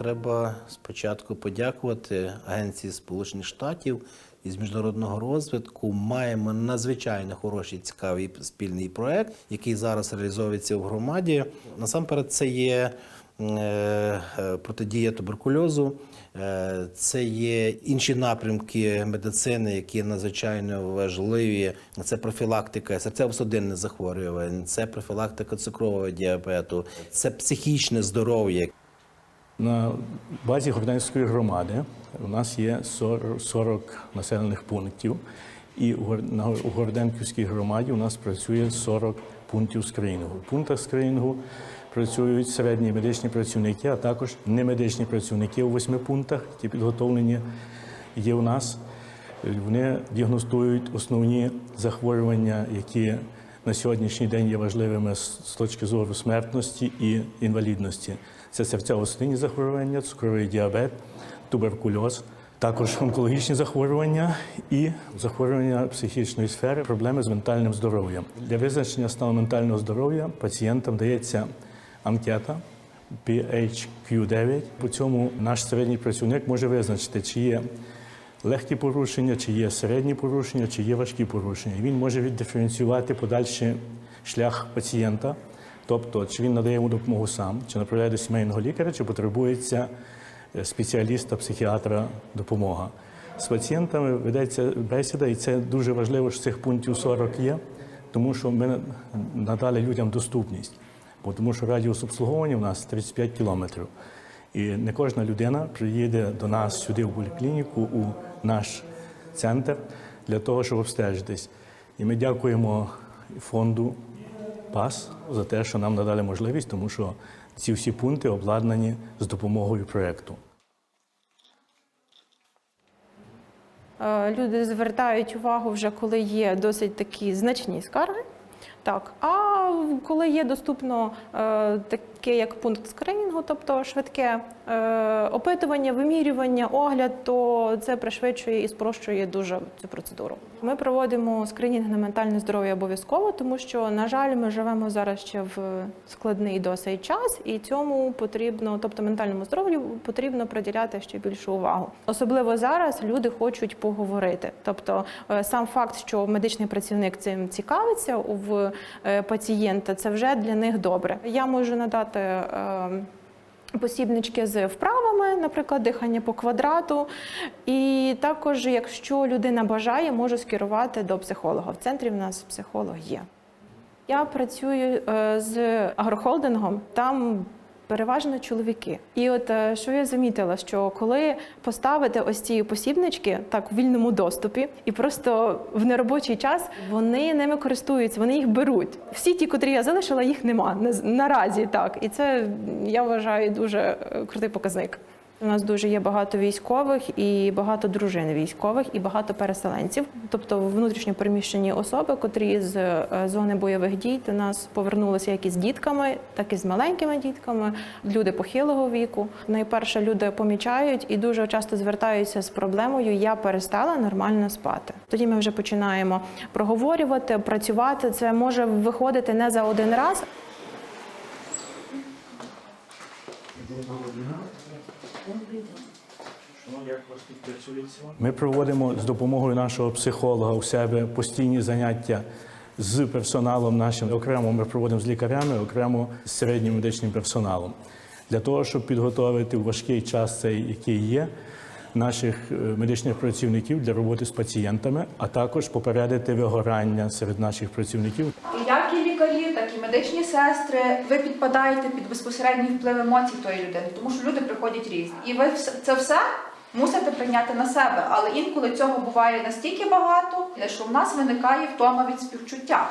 треба спочатку подякувати Агенції Сполучених Штатів із міжнародного розвитку. Маємо надзвичайно хороший цікавий спільний проект, який зараз реалізовується в громаді. Насамперед, це є е, протидія туберкульозу. Е, Це є інші напрямки медицини, які надзвичайно важливі. Це профілактика серцево-судинних захворювань, це профілактика цукрового діабету, це психічне здоров'я. На базі Горденської громади у нас є 40 40 населених пунктів, і у Горденківській громаді у нас працює 40 пунктів скринінгу. В пунктах скринінгу працюють середні медичні працівники, а також немедичні працівники у восьми пунктах, які підготовлені є у нас. Вони діагностують основні захворювання, які на сьогоднішній день є важливими з точки зору смертності і інвалідності. Це серцево-судинні захворювання, цукровий діабет, туберкульоз, також онкологічні захворювання і захворювання психічної сфери, проблеми з ментальним здоров'ям. Для визначення стану ментального здоров'я пацієнтам дається анкета PHQ-9. По цьому наш середній працівник може визначити, чи є легкі порушення, чи є середні порушення, чи є важкі порушення. І Він може віддиференціювати подальший шлях пацієнта, тобто чи він надає йому допомогу сам, чи направляє до сімейного лікаря, чи потребується е, спеціаліста, психіатра допомога. З пацієнтами ведеться бесіда, і це дуже важливо, що цих пунктів 40 є, тому що ми надали людям доступність. Бо тому що радіус обслуговування у нас 35 кілометрів. І не кожна людина приїде до нас сюди в поліклініку, у наш центр для того, щоб обстежитись. І ми дякуємо фонду ПАС за те, що нам надали можливість, тому що ці всі пункти обладнані з допомогою проєкту. Е, Люди звертають увагу вже коли є досить такі значні скарги. Так, а коли є доступно е, таке як пункт скринінгу, тобто швидке опитування, вимірювання, огляд, то це пришвидшує і спрощує дуже цю процедуру. Ми проводимо скринінг на ментальне здоров'я обов'язково, тому що, на жаль, ми живемо зараз ще в складний досить час, і цьому потрібно, тобто ментальному здоров'ю потрібно приділяти ще більшу увагу. Особливо зараз люди хочуть поговорити. Тобто, е, сам факт, що медичний працівник цим цікавиться в е, пацієнта, це вже для них добре. Я можу надати. Посібнички з вправами, наприклад, дихання по квадрату. І також, якщо людина бажає, можу скерувати до психолога. В центрі в нас психолог є. Я працюю е, з агрохолдингом, там переважно чоловіки. І от е, що я замітила, що коли поставити ось ці посібнички так у вільному доступі, і просто в неробочий час вони ними користуються, вони їх беруть. Всі ті, котрі я залишила, їх нема наразі. Так, і це я вважаю дуже е, крутий показник. У нас дуже є багато військових і багато дружин військових, і багато переселенців, тобто внутрішньо переміщені особи, котрі з е, зони бойових дій до нас повернулися як із дітками, так і з маленькими дітками, люди похилого віку. Найперше люди помічають і дуже часто звертаються з проблемою Я перестала нормально спати. Тоді ми вже починаємо проговорювати, працювати. Це може виходити не за один раз, Ми проводимо з допомогою нашого психолога у себе постійні заняття з персоналом нашим. Окремо ми проводимо з лікарями, окремо з середнім медичним персоналом. Для того, щоб підготовити в важкий час цей, який є, наших е, медичних працівників для роботи з пацієнтами, а також попередити вигорання серед наших працівників. Як лікарі, так і медичні сестри, ви підпадаєте під безпосередній вплив емоцій тої людини, тому що люди приходять різні. І ви це все мусите прийняти на себе. Але інколи цього буває настільки багато, що в нас виникає втома від співчуття.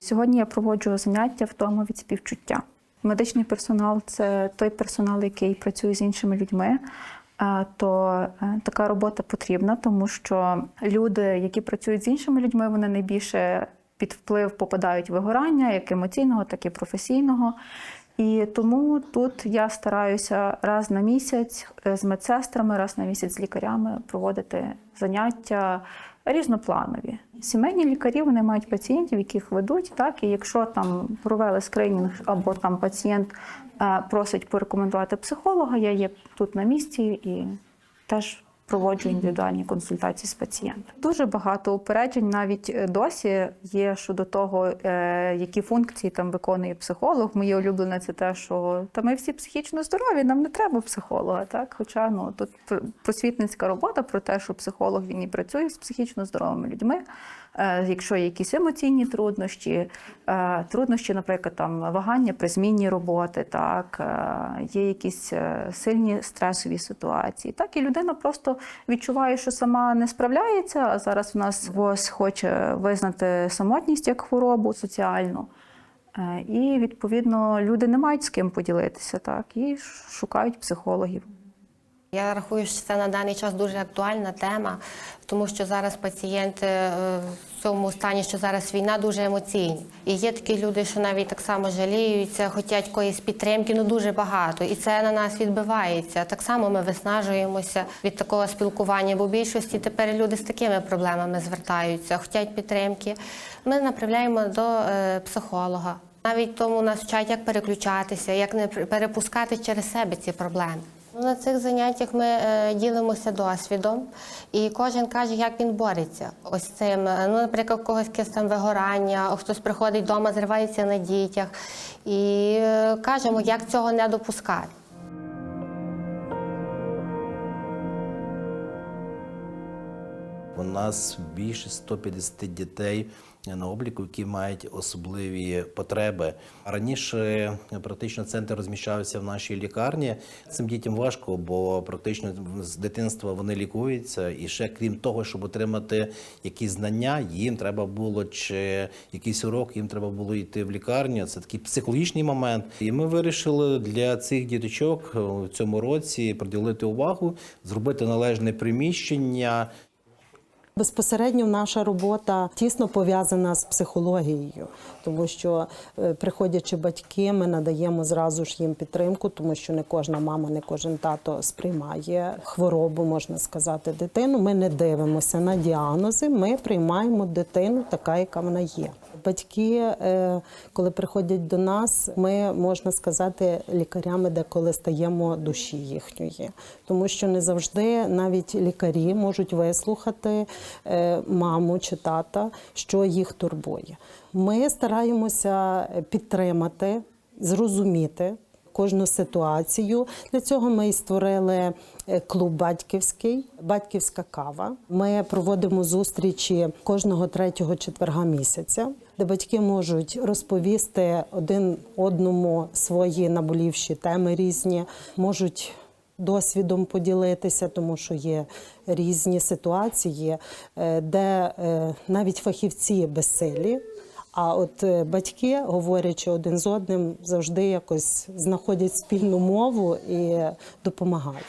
Сьогодні я проводжу заняття втома від співчуття. Медичний персонал це той персонал, який працює з іншими людьми. Е, То е, така робота потрібна, тому що люди, які працюють з іншими людьми, вони найбільше під вплив попадають вигорання, як емоційного, так і професійного. І тому тут я стараюся раз на місяць е, з медсестрами, раз на місяць з лікарями проводити заняття різнопланові. Сімейні лікарі вони мають пацієнтів, яких ведуть, так і якщо там провели скринінг або там пацієнт е, просить порекомендувати психолога, я є тут на місці і теж проводжу індивідуальні консультації з пацієнтом. Дуже багато упереджень навіть е, досі є щодо того, е, які функції там виконує психолог. Моє улюблене це те, що та ми всі психічно здорові, нам не треба психолога. Так, хоча ну тут просвітницька робота про те, що психолог він і працює з психічно здоровими людьми. Е, Якщо є якісь емоційні труднощі, е, труднощі, наприклад, там вагання при зміні роботи, так е, є якісь сильні стресові ситуації. Так і людина просто відчуває, що сама не справляється. А зараз в нас ВОЗ хоче визнати самотність як хворобу соціальну. І відповідно люди не мають з ким поділитися, так і шукають психологів. Я рахую, що це на даний час дуже актуальна тема, тому що зараз пацієнти е, в цьому стані, що зараз війна, дуже емоційні. І є такі люди, що навіть так само жаліються, хочуть якоїсь підтримки, ну дуже багато. І це на нас відбивається. Так само ми виснажуємося від такого спілкування, бо в більшості тепер люди з такими проблемами звертаються, хочуть підтримки. Ми направляємо до е, психолога. Навіть тому нас вчать, як переключатися, як не перепускати через себе ці проблеми. Ну, На цих заняттях ми е, ділимося досвідом, і кожен каже, як він бореться. Ось цим. Ну, наприклад, у когось там вигорання, хтось приходить вдома, зривається на дітях. І е, кажемо, як цього не допускати. У нас більше 150 дітей на обліку, які мають особливі потреби. Раніше практично центр розміщався в нашій лікарні. Цим дітям важко, бо практично з дитинства вони лікуються. І ще крім того, щоб отримати якісь знання, їм треба було чи якийсь урок, їм треба було йти в лікарню. Це такий психологічний момент. І ми вирішили для цих діточок в цьому році приділити увагу, зробити належне приміщення. Безпосередньо наша робота тісно пов'язана з психологією, тому що е, приходячи батьки, ми надаємо зразу ж їм підтримку, тому що не кожна мама, не кожен тато сприймає хворобу, можна сказати, дитину. Ми не дивимося на діагнози. Ми приймаємо дитину така, яка вона є. Батьки, е, коли приходять до нас, ми можна сказати, лікарями деколи стаємо душі їхньої, тому що не завжди навіть лікарі можуть вислухати е, маму чи тата, що їх турбує. Ми стараємося підтримати, зрозуміти. Кожну ситуацію для цього ми і створили е, клуб батьківський, батьківська кава. Ми проводимо зустрічі кожного третього четверга місяця, де батьки можуть розповісти один одному свої наболівші теми різні, можуть досвідом поділитися, тому що є різні ситуації, е, де е, навіть фахівці безсилі. А от е, батьки, говорячи один з одним, завжди якось знаходять спільну мову і допомагають.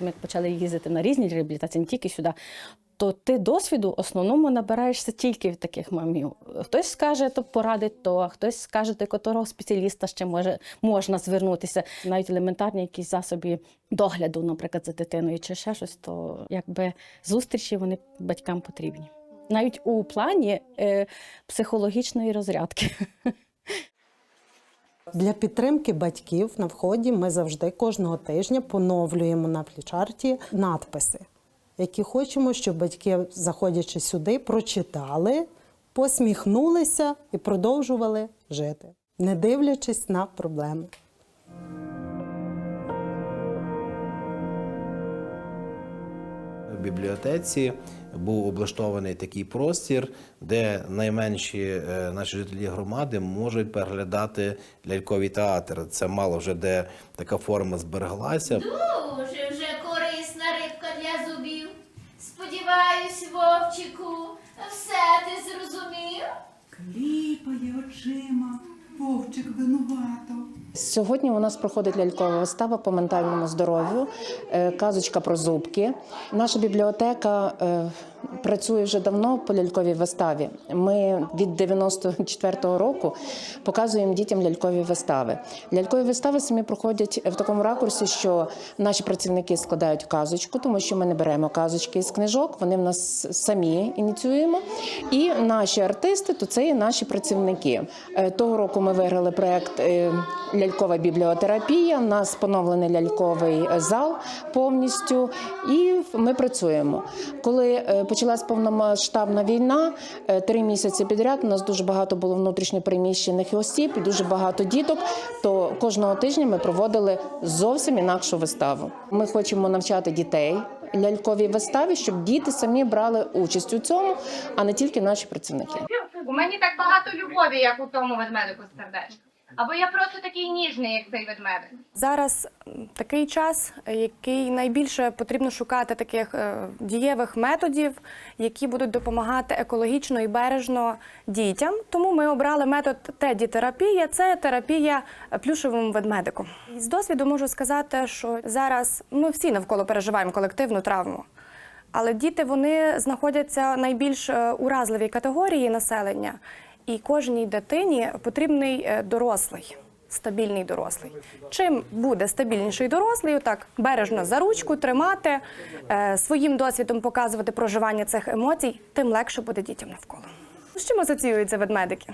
Ми почали їздити на різні реабілітації, не тільки сюди. То ти досвіду основному набираєшся тільки від таких мамів. Хтось скаже, то порадить то, хтось скаже, до котрого спеціаліста ще може можна звернутися. Навіть елементарні якісь засоби догляду, наприклад, за дитиною чи ще щось, то якби зустрічі вони батькам потрібні. Навіть у плані е, психологічної розрядки. Для підтримки батьків на вході ми завжди кожного тижня поновлюємо на флічарті надписи, які хочемо, щоб батьки, заходячи сюди, прочитали, посміхнулися і продовжували жити, не дивлячись на проблеми. В бібліотеці був облаштований такий простір, де найменші е, наші жителі громади можуть переглядати ляльковий театр. Це мало вже де така форма збереглася. Дуже вже корисна рибка для зубів. Сподіваюсь, Вовчику, все ти зрозумів? Кліпає очима, вовчик винувато. Сьогодні у нас проходить лялькова вистава по ментальному здоров'ю, е, казочка про зубки. Наша бібліотека працює вже давно по ляльковій виставі. Ми від 94-го року показуємо дітям лялькові вистави. Лялькові вистави самі проходять в такому ракурсі, що наші працівники складають казочку, тому що ми не беремо казочки із книжок, вони в нас самі ініціюємо. І наші артисти то це є наші працівники. Е, Того року ми виграли проект е, Лялькова бібліотерапія. У нас поновлений ляльковий е, зал повністю, і ми працюємо. Коли почалась повномасштабна війна, е, три місяці підряд у нас дуже багато було внутрішньопереміщених осіб і дуже багато діток. То кожного тижня ми проводили зовсім інакшу виставу. Ми хочемо навчати дітей ляльковій виставі, щоб діти самі брали участь у цьому, а не тільки наші працівники. У мені так багато любові, як у тому ведмедику сердечка. Або я просто такий ніжний, як цей ведмедик. Зараз такий час, який найбільше потрібно шукати таких е, дієвих методів, які будуть допомагати екологічно і бережно дітям. Тому ми обрали метод теді-терапія. Це терапія плюшевим ведмедиком. І з досвіду можу сказати, що зараз ми всі навколо переживаємо колективну травму. Але діти вони знаходяться найбільш е, уразливій категорії населення, і кожній дитині потрібний е, дорослий, стабільний дорослий. Чим буде стабільніший дорослий, так бережно за ручку тримати, е, своїм досвідом показувати проживання цих емоцій, тим легше буде дітям навколо. З чим асоціюються ведмедики?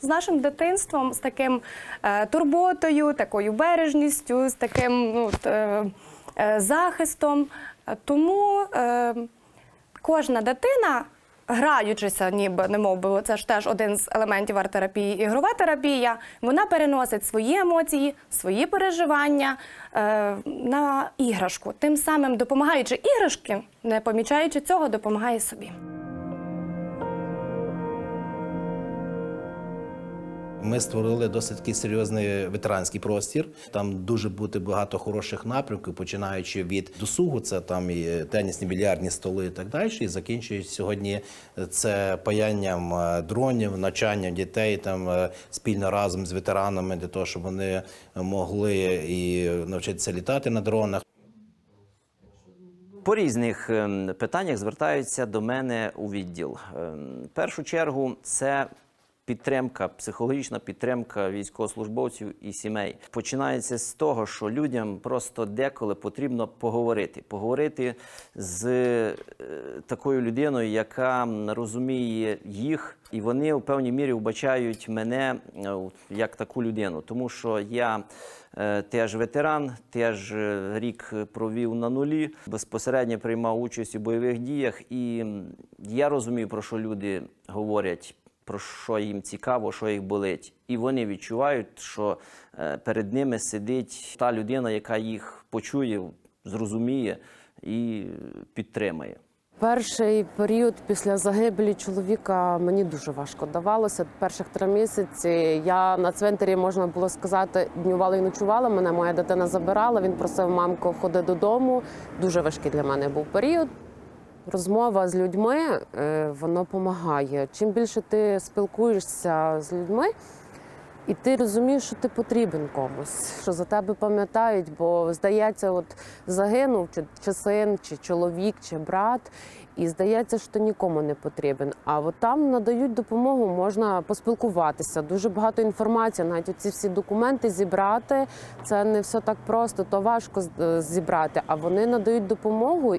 з нашим дитинством, з таким е, турботою, такою бережністю, з таким ну, захистом. Тому кожна дитина, граючися, ніби не мов би, це ж теж один з елементів арт-терапії, ігрова терапія, вона переносить свої емоції, свої переживання е, на іграшку, тим самим допомагаючи іграшки, не помічаючи цього, допомагає собі. Ми створили досить такий серйозний ветеранський простір. Там дуже буде багато хороших напрямків, починаючи від досугу, це там і тенісні більярдні столи і так далі. І закінчують сьогодні це паянням е, дронів, навчанням дітей там е, спільно разом з ветеранами для того, щоб вони могли і навчитися літати на дронах. По різних ем, питаннях звертаються до мене у відділ. Ем, В першу чергу це підтримка, психологічна підтримка військовослужбовців і сімей. Починається з того, що людям просто деколи потрібно поговорити. Поговорити з е, такою людиною, яка розуміє їх, і вони в певній мірі вбачають мене е, як таку людину, тому що я е, теж ветеран, теж рік провів на нулі, безпосередньо приймав участь у бойових діях, і я розумію, про що люди говорять. Про що їм цікаво, що їх болить, і вони відчувають, що е, перед ними сидить та людина, яка їх почує, зрозуміє і підтримає. Перший період після загибелі чоловіка мені дуже важко давалося. Перших три місяці я на цвинтарі можна було сказати, днювала і ночувала. Мене моя дитина забирала. Він просив мамку ходи додому. Дуже важкий для мене був період. Розмова з людьми е, воно допомагає. Чим більше ти спілкуєшся з людьми, і ти розумієш, що ти потрібен комусь, що за тебе пам'ятають, бо здається, от загинув чи, чи син, чи чоловік, чи брат, і здається, що ти нікому не потрібен. А от там надають допомогу, можна поспілкуватися. Дуже багато інформації, навіть ці всі документи зібрати. Це не все так просто, то важко е, зібрати. А вони надають допомогу.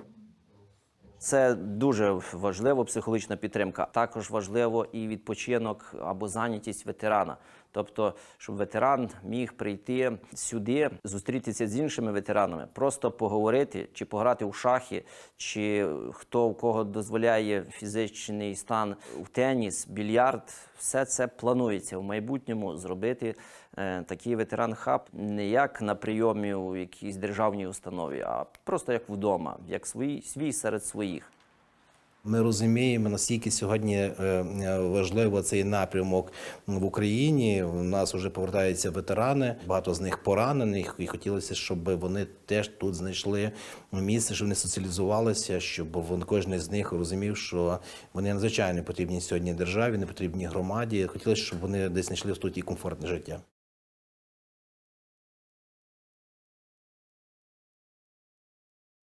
Це дуже важливо, психологічна підтримка. Також важливо і відпочинок або зайнятість ветерана. Тобто, щоб ветеран міг прийти сюди, зустрітися з іншими ветеранами, просто поговорити чи пограти у шахи, чи хто у кого дозволяє фізичний стан в теніс, більярд. Все це планується в майбутньому зробити е, такий ветеран-хаб не як на прийомі у якійсь державній установі, а просто як вдома, як свій, свій серед своїх. Ми розуміємо, наскільки сьогодні е, важливо цей напрямок в Україні. У нас вже повертаються ветерани, багато з них поранених, і хотілося, щоб вони теж тут знайшли місце, щоб вони соціалізувалися, щоб кожен з них розумів, що вони надзвичайно потрібні сьогодні державі, не потрібні громаді. Хотілося, щоб вони десь знайшли тут і комфортне життя.